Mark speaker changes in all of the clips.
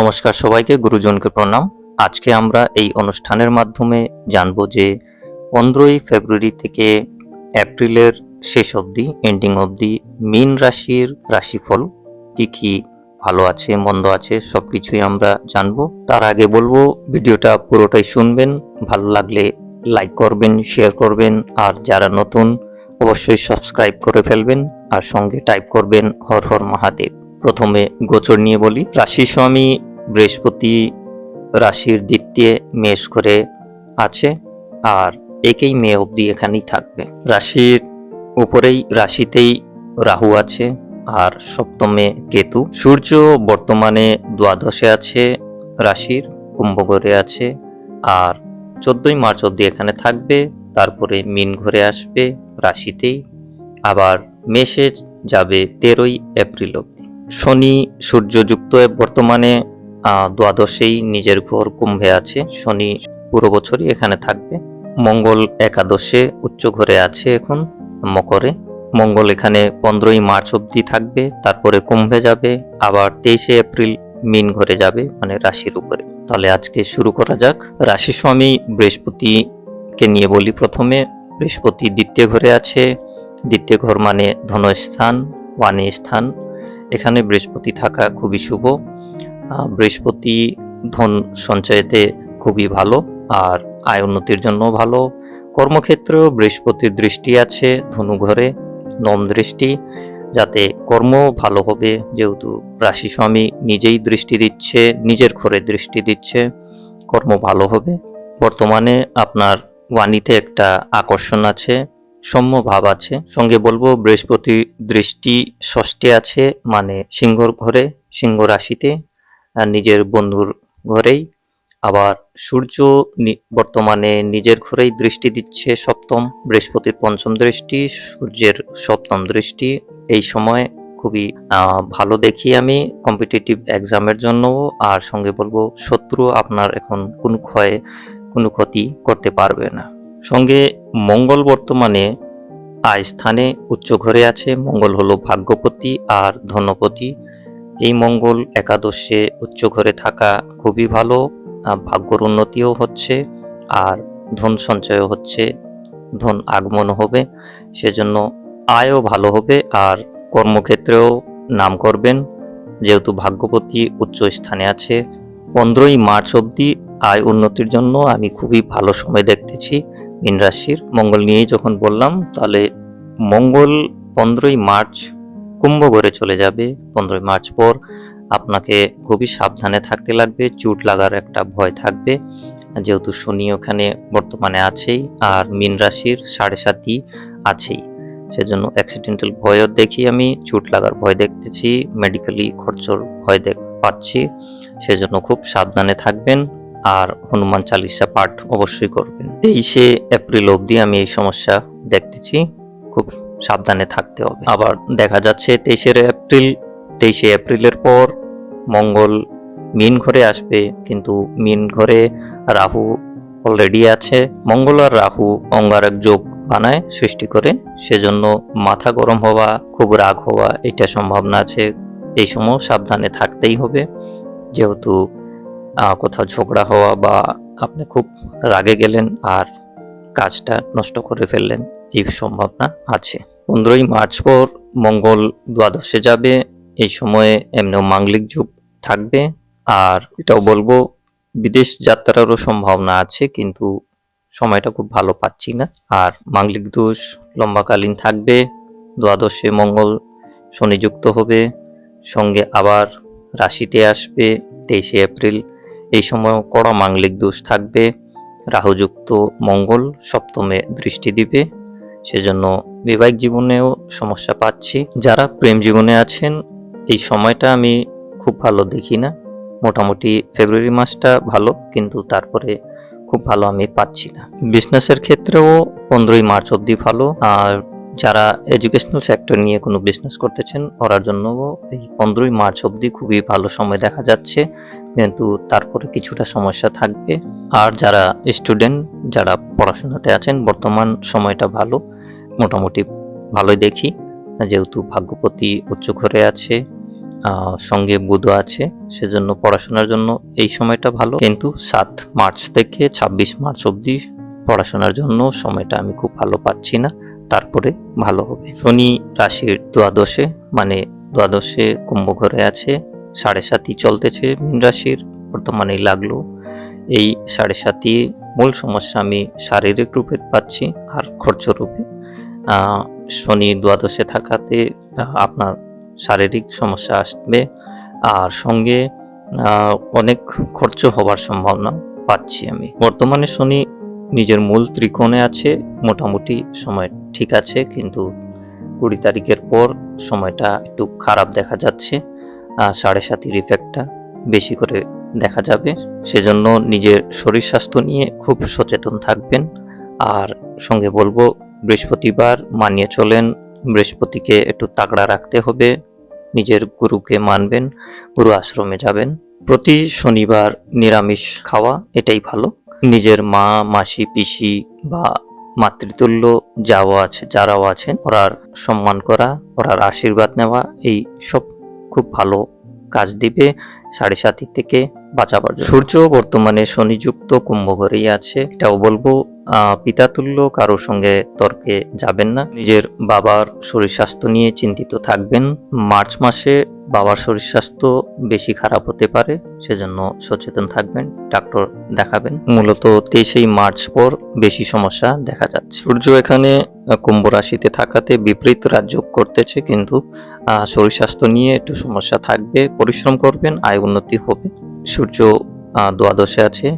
Speaker 1: নমস্কার সবাইকে, গুরুজনকে প্রণাম। আজকে আমরা এই অনুষ্ঠানের মাধ্যমে জানব যে পনেরোই ফেব্রুয়ারি থেকে এপ্রিলের শেষ অবধি এন্ডিং অবধি মীন রাশির রাশিফল কী কী ভালো আছে, মন্দ আছে সব কিছুই আমরা জানব। তার আগে বলব, ভিডিওটা পুরোটাই শুনবেন, ভালো লাগলে লাইক করবেন শেয়ার করবেন, আর যারা নতুন, অবশ্যই সাবস্ক্রাইব করে ফেলবেন, আর সঙ্গে টাইপ করবেন হর হর মহাদেব। প্রথমে গোচর নিয়ে বলি। রাশি স্বামী বৃহস্পতি রাশির দ্বিতীয় মেষ করে আছে আর একেই মে অবধি এখানেই থাকবে। রাশির উপরেই, রাশিতেই রাহু আছে আর সপ্তমে কেতু। সূর্য বর্তমানে দ্বাদশে আছে রাশির কুম্ভঘরে আছে আর চোদ্দই মার্চ অবধি এখানে থাকবে। তারপরে মিন ঘরে আসবে রাশিতেই। আবার মেসেজ যাবে তেরোই এপ্রিল অবধি। শনি সূর্যযুক্ত বর্তমানে দ্বাদশেই নিজের ঘর কুম্ভে আছে। শনি পুরো বছরই এখানে থাকবে। মঙ্গল একাদশে উচ্চ ঘরে আছে এখন, মকরে। মঙ্গল এখানে পনেরোই মার্চ অবধি থাকবে, তারপরে কুম্ভে যাবে। আবার তেইশে এপ্রিল মিন ঘরে যাবে মানে রাশির উপরে। তাহলে আজকে শুরু করা যাক। রাশি স্বামী বৃহস্পতিকে নিয়ে বলি প্রথমে। বৃহস্পতি দ্বিতীয় ঘরে আছে। দ্বিতীয় ঘর মানে ধনস্থান ওয়ানি স্থান। এখানে বৃহস্পতি থাকা খুবই শুভ। বৃহস্পতি ধন সঞ্চয়তে খুবই ভালো আর আয় উন্নতির জন্য ভালো। কর্মক্ষেত্রেও বৃহস্পতির দৃষ্টি আছে ধনু ঘরে নম দৃষ্টি, যাতে কর্ম ভালো হবে, যেহেতু রাশি স্বামী নিজেই দৃষ্টি দিচ্ছে, নিজের ঘরে দৃষ্টি দিচ্ছে, কর্ম ভালো হবে। বর্তমানে আপনার ওয়ানিতে একটা আকর্ষণ আছে সৌম্য ভাব আছে। সঙ্গে বলব, বৃহস্পতি দৃষ্টি ষষ্ঠী আছে মানে সিংহর ঘরে, সিংহ রাশিতে নিজের বন্ধুর ঘরেই। আবার সূর্য বর্তমানে নিজের ঘরেই দৃষ্টি দিচ্ছে সপ্তম, বৃহস্পতির পঞ্চম দৃষ্টি, সূর্যের সপ্তম দৃষ্টি। এই সময় খুবই ভালো দেখি আমি কম্পিটিটিভ এক্সামের জন্য। আর সঙ্গে বলব, শত্রু আপনার এখন কোনো ক্ষয়ে, কোনো ক্ষতি করতে পারবে না। সঙ্গে মঙ্গল বর্তমানে আয় স্থানে উচ্চ ঘরে আছে। মঙ্গল হলো ভাগ্যপতি আর ধনপতি। এই মঙ্গল একাদশে উচ্চ ঘরে থাকা খুবই ভালো ভাগ্যর উন্নতিও হচ্ছে আর ধন সঞ্চয় হচ্ছে। ধন আগমন হবে, সেজন্য আয়ও ভালো হবে আর কর্মক্ষেত্রেও নাম করবেন। যেহেতু ভাগ্যপতি উচ্চ স্থানে আছে, পনেরোই মার্চ অবধি আয় উন্নতির জন্য আমি খুবই ভালো সময় দেখতেছি। মীন রাশির। মঙ্গল নিয়েই যখন বললাম, তাহলে মঙ্গল পনেরোই মার্চ কুম্ভ ঘরে চলে যাবে। পনেরোই মার্চ পর আপনাকে খুবই সাবধানে থাকতে লাগবে, চুট লাগার একটা ভয় থাকবে। যেহেতু শনি ওখানে বর্তমানে আছেই, আর মীন রাশির সাড়ে সাতই আছেই। সেজন্য অ্যাক্সিডেন্টাল ভয়ও দেখি আমি, চুট লাগার ভয় দেখতেছি মেডিকেলি খরচর ভয় দেখ পাচ্ছি। সেজন্য খুব সাবধানে থাকবেন। আর হনুমান চালিসা পাঠ অবশ্যই করবেন। তেইশে এপ্রিল অবধি আমি এই সমস্যা দেখতেছি, খুব সাবধানে থাকতে হবে। আবার দেখা যাচ্ছে তেইশে এপ্রিল, তেইশে এপ্রিলের পর মঙ্গল মিন ঘরে আসবে, কিন্তু মিন ঘরে রাহু অলরেডি আছে। মঙ্গল আর রাহু অঙ্গারক যোগ বানায় সৃষ্টি করে, সেজন্য মাথা গরম হওয়া, খুব রাগ হওয়া, এটা সম্ভাবনা আছে। এই সময় সাবধানে থাকতেই হবে, যেহেতু কোথাও ঝগড়া হওয়া বা আপনি খুব রাগে গেলেন আর কাজটা নষ্ট করে ফেললেন, এই সম্ভাবনা আছে। পনেরোই মার্চ পর মঙ্গল দ্বাদশে যাবে, এই সময়ে এমনিও মাঙ্গলিক যুগ থাকবে। আর এটাও বলব, বিদেশ যাত্রারও সম্ভাবনা আছে, কিন্তু সময়টা খুব ভালো পাচ্ছি না। আর মাঙ্গলিক দোষ লম্বাকালীন থাকবে, দ্বাদশে মঙ্গল শনিযুক্ত হবে, সঙ্গে আবার রাশিতে আসবে, তেইশে এপ্রিল এই সময় কড়া মাঙ্গলিক দোষ থাকবে। রাহুযুক্ত মঙ্গল সপ্তমে দৃষ্টি দিবে। সেজন্য বিবাহিক জীবনেও সমস্যা পাচ্ছি। যারা প্রেম জীবনে আছেন, এই সময়টা আমি খুব ভালো দেখি না। মোটামুটি ফেব্রুয়ারি মাসটা ভালো, কিন্তু তারপরে খুব ভালো আমি পাচ্ছি না। বিজনেসের ক্ষেত্রেও পনেরোই মার্চ অবধি ভালো, আর যারা এডুকেশনাল সেক্টর নিয়ে কোনো বিজনেস করতেছেন, ওরার জন্য এই পনেরোই মার্চ অবধি খুবই ভালো সময় দেখা যাচ্ছে। কিন্তু তারপরে কিছুটা সমস্যা থাকবে। আর যারা স্টুডেন্ট যারা পড়াশোনাতে আছেন, বর্তমান সময়টা ভালো। মোটামুটি ভালোই দেখি। যেহেতু ভাগ্যপতি উচ্চ ঘরে আছে সঙ্গে বুধ আছে, সেজন্য পড়াশোনার জন্য এই সময়টা ভালো। কিন্তু সাত মার্চ থেকে ছাব্বিশ মার্চ অবধি পড়াশোনার জন্য সময়টা আমি খুব ভালো পাচ্ছি না। তারপরে ভালো হবে। শনি রাশির দ্বাদশে মানে দ্বাদশে কুম্ভ ঘরে আছে, সাড়ে সাতই চলতেছে মীন রাশির, বর্তমানেই লাগল। এই সাড়ে সাতই মূল সমস্যা আমি শারীরিক রূপে পাচ্ছি আর খরচ রূপে। শনি দ্বাদশে থাকাতে আপনার শারীরিক সমস্যা আসবে। আর সঙ্গে অনেক খরচ হওয়ার সম্ভাবনা পাচ্ছি আমি। বর্তমানে শনি নিজের মূল ত্রিকোণে আছে, মোটামুটি সময় ঠিক আছে, কিন্তু কুড়ি তারিখের পর সময়টা একটু খারাপ দেখা যাচ্ছে সাড়ে সাতির ইফেক্টটা বেশি করে দেখা যাবে। সেজন্য নিজের শরীর স্বাস্থ্য নিয়ে খুব সচেতন থাকবেন। আর সঙ্গে বলব, বৃহস্পতিবার মানিয়ে চলেন, বৃহস্পতিকে একটু তাগড়া রাখতে হবে, নিজের গুরুকে মানবেন, গুরু আশ্রমে যাবেন। প্রতি শনিবার নিরামিষ খাওয়া, এটাই ভালো। নিজের মা, মাসি, পিসি বা মাতৃতুল্য যাও আছে, যারাও আছেন, ওরার সম্মান করা, ওরার আশীর্বাদ নেওয়া, এই সব খুব ভালো কাজ দিবে। সাড়ে সাতি থেকে বাঁচাবার জন্য। সূর্য বর্তমানে শনিযুক্ত কুম্ভ ঘরেই আছে। এটাও বলব পিতাতুল্য কারোর সঙ্গে তর্কে যাবেন না। নিজের বাবার শরীর স্বাস্থ্য নিয়ে চিন্তিত থাকবেন। মার্চ মাসে বাবার শরীর স্বাস্থ্য বেশি খারাপ হতে পারে, সেজন্য সচেতন থাকবেন, ডাক্তার দেখাবেন। মূলত তেইশেই মার্চ পর বেশি সমস্যা দেখা যাচ্ছে। সূর্য এখানে কুম্ভ রাশিতে থাকাতে বিপরীত রাজযোগ করতেছে, কিন্তু শরীর স্বাস্থ্য নিয়ে একটু সমস্যা থাকবে। পরিশ্রম করবেন, আয় উন্নতি হবে। সূর্য দ্বাদশে আছে।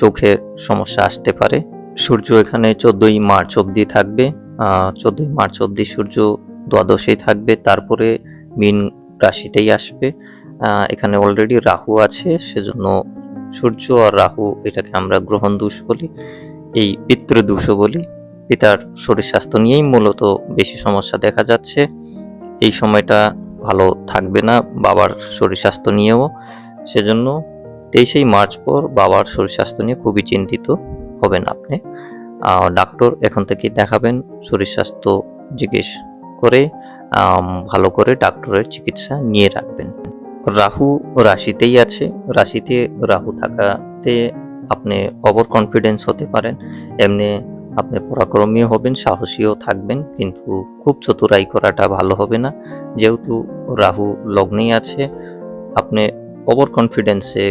Speaker 1: চোখের সমস্যা আসতে পারে। সূর্য এখানে চোদ্দই মার্চ অবধি থাকবে। চোদ্দই মার্চ অবধি সূর্য দ্বাদশেই থাকবে। তারপরে মিন রাশিতেই আসবে। এখানে অলরেডি রাহু আছে। সেজন্য সূর্য আর রাহু এটাকে আমরা গ্রহণ দোষ বলি। এই পিতৃদোষও বলি। পিতার শরীর স্বাস্থ্য নিয়েই মূলত বেশি সমস্যা দেখা যাচ্ছে। এই সময়টা ভালো থাকবে না, বাবার শরীর স্বাস্থ্য নিয়েও। সেজন্য তেইশেই মার্চ পর বাবার শরীর স্বাস্থ্য নিয়ে খুবই চিন্তিত হবেন আপনি। ডাক্তার এখন থেকেই দেখাবেন, শরীর স্বাস্থ্য জিজ্ঞেস করে ভালো করে ডাক্তারের চিকিৎসা নিয়ে রাখবেন। রাহু রাশিতেই আছে। রাশিতে রাহু থাকাতে আপনি ওভার কনফিডেন্স হতে পারেন। এমনি আপনি পরাক্রমীও হবেন, সাহসীও থাকবেন, কিন্তু খুব চতুরাই করাটা ভালো হবে না। যেহেতু রাহু লগ্নেই আছে, আপনি ওভার কনফিডেন্সে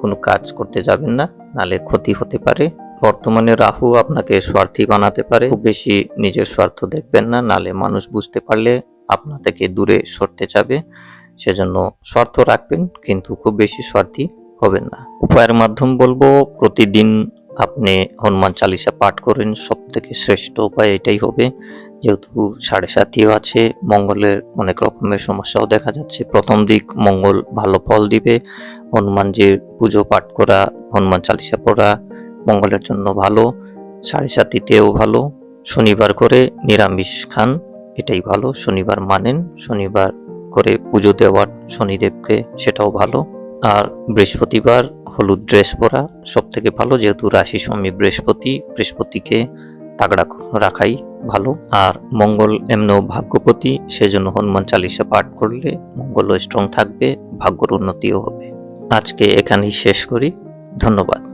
Speaker 1: কোনো কাজ করতে যাবেন না, নালে ক্ষতি হতে পারে। বর্তমানে রাহু আপনাকে স্বার্থী বানাতে পারে, খুব বেশি নিজের স্বার্থ দেখবেন না, নালে মানুষ বুঝতে পারলে আপনা থেকে দূরে সরতে যাবে সেজন্য স্বার্থ রাখবেন, কিন্তু খুব বেশি স্বার্থী হবেন না। উপায়ের মাধ্যম বলব, প্রতিদিন আপনি হনুমান চালিসা পাঠ করেন সব থেকে শ্রেষ্ঠ উপায় এটাই হবে। যেহেতু সাড়ে সাতিও আছে, মঙ্গলের অনেক রকমের সমস্যাও দেখা যাচ্ছে। প্রথম দিক, মঙ্গল ভালো ফল দিবে। হনুমানজির পুজো পাঠ করা, হনুমান চালিসা পড়া মঙ্গলের জন্য ভালো। সাড়ে সাতিতেও ভালো। শনিবার করে নিরামিষ খান, এটাই ভালো। শনিবার মানেন, শনিবার করে পুজো দেওয়ার শনিদেবকে সেটাও ভালো। আর বৃহস্পতিবার হলুদ ড্রেস পরা। সব থেকে ভালো যেহেতু রাশি স্বামী বৃহস্পতি, বৃহস্পতিকে তাগড়া রাখাই ভালো। আর মঙ্গল এমনও ভাগ্যপতি, সেজন্য হনুমান চালিসা পাঠ করলে মঙ্গলও স্ট্রং থাকবে, ভাগ্যর উন্নতিও হবে। আজকে এখানেই শেষ করি। ধন্যবাদ।